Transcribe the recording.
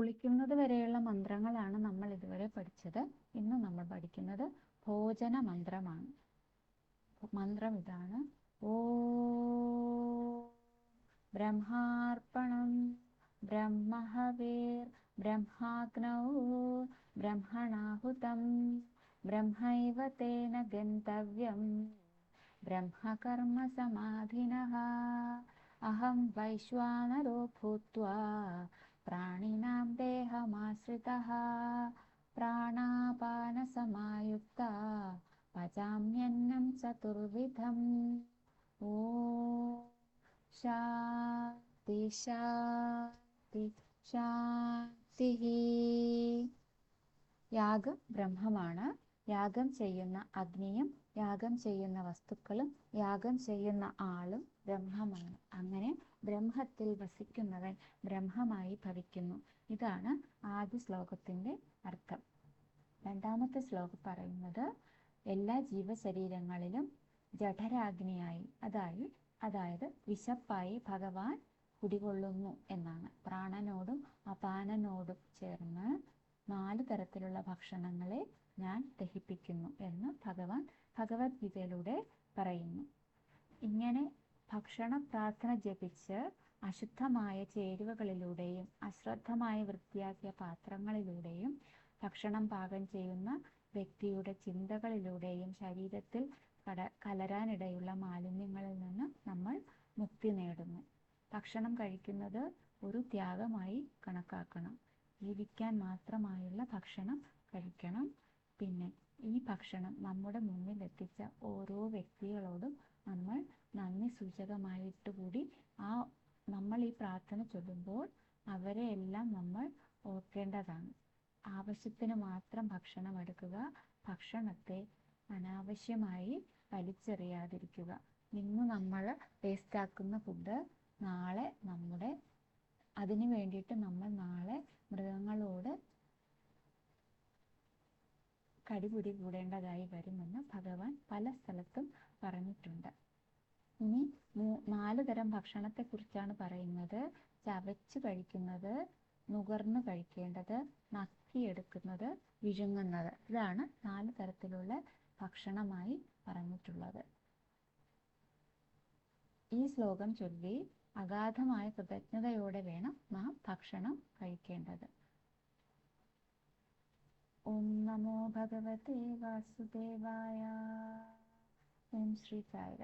കുളിക്കുന്നത് വരെയുള്ള മന്ത്രങ്ങളാണ് നമ്മൾ ഇതുവരെ പഠിച്ചത്. ഇന്ന് നമ്മൾ പഠിക്കുന്നത് ഭോജന മന്ത്രമാണ്. മന്ത്രം ഇതാണ്. ഓ ബ്രഹ്മാർപ്പണം ബ്രഹ്മഹവേർ ബ്രഹ്മാഗ്നൗ ബ്രഹ്മണാഹുതം ബ്രഹ്മൈവ തേന ഗന്തവ്യം ബ്രഹ്മകർമ്മ സമാധിനഃ അഹം വൈശ്വാനരോ ഭൂത്വാ പ്രാണിനാം ദേഹമാശ്രിതഃ പ്രാണാപാനസമായുക്ത പചാമ്യന്നം ചതുർവിധം ഓ ശാന്തി ശാന്തി ശാന്തി യാഗം ബ്രഹ്മമാണ് യാഗം ചെയ്യുന്ന അഗ്നിയും യാഗം ചെയ്യുന്ന വസ്തുക്കളും യാഗം ചെയ്യുന്ന ആളും ബ്രഹ്മമാണ് അങ്ങനെ ബ്രഹ്മത്തിൽ വസിക്കുന്നവൻ ബ്രഹ്മമായി ഭവിക്കുന്നു. ഇതാണ് ആദ്യ ശ്ലോകത്തിന്റെ അർത്ഥം. രണ്ടാമത്തെ ശ്ലോകം പറയുന്നത് എല്ലാ ജീവശരീരങ്ങളിലും ജഠരാഗ്നിയായി അതായത് അതായത് വിശപ്പായി ഭഗവാൻ കുടികൊള്ളുന്നു എന്നാണ്. പ്രാണനോടും അപാനനോടും ചേർന്ന് നാല് തരത്തിലുള്ള ഭക്ഷണങ്ങളെ ഞാൻ ദഹിപ്പിക്കുന്നു എന്ന് ഭഗവാൻ ഭഗവത്ഗീതയിലൂടെ പറയുന്നു. ഇങ്ങനെ ഭക്ഷണ പ്രാർത്ഥന ജപിച്ച് അശുദ്ധമായ ചേരുവകളിലൂടെയും അശ്രദ്ധമായ വൃത്തിയാക്കിയ പാത്രങ്ങളിലൂടെയും ഭക്ഷണം പാകം ചെയ്യുന്ന വ്യക്തിയുടെ ചിന്തകളിലൂടെയും ശരീരത്തിൽ കട കലരാനിടയുള്ള മാലിന്യങ്ങളിൽ നിന്ന് നമ്മൾ മുക്തി നേടുന്നു. ഭക്ഷണം കഴിക്കുന്നത് ഒരു ത്യാഗമായി കണക്കാക്കണം. ജീവിക്കാൻ മാത്രമായുള്ള ഭക്ഷണം കഴിക്കണം. പിന്നെ ഈ ഭക്ഷണം നമ്മുടെ മുന്നിൽ എത്തിച്ച ഓരോ വ്യക്തികളോടും നമ്മൾ നന്ദി സൂചകമായിട്ട് കൂടി ആ നമ്മൾ ഈ പ്രാർത്ഥന ചൊല്ലുമ്പോൾ അവരെ എല്ലാം നമ്മൾ ഓർക്കേണ്ടതാണ്. ആവശ്യത്തിന് മാത്രം ഭക്ഷണം എടുക്കുക ഭക്ഷണത്തെ അനാവശ്യമായി വലിച്ചെറിയാതിരിക്കുക. ഇന്ന് നമ്മൾ വേസ്റ്റാക്കുന്ന ഫുഡ് നാളെ നമ്മുടെ അതിനു വേണ്ടിയിട്ട് നമ്മൾ നാളെ മൃഗങ്ങളോട് കടിപിടി കൂടേണ്ടതായി വരുമെന്ന് ഭഗവാൻ പല സ്ഥലത്തും പറഞ്ഞിട്ടുണ്ട്. ഇനി നാല് തരം ഭക്ഷണത്തെ കുറിച്ചാണ് പറയുന്നത്. ചവച്ച് കഴിക്കുന്നത് നുകർന്ന് കഴിക്കേണ്ടത് നക്കിയെടുക്കുന്നത് വിഴുങ്ങുന്നത്. ഇതാണ് നാല് തരത്തിലുള്ള ഭക്ഷണമായി പറഞ്ഞിട്ടുള്ളത്. ഈ ശ്ലോകം ചൊല്ലി അഗാധമായ കൃതജ്ഞതയോടെ വേണം നാം ഭക്ഷണം കഴിക്കേണ്ടത്. ॐ नमो भगवते वासुदेवाय। ॐ श्रीकाय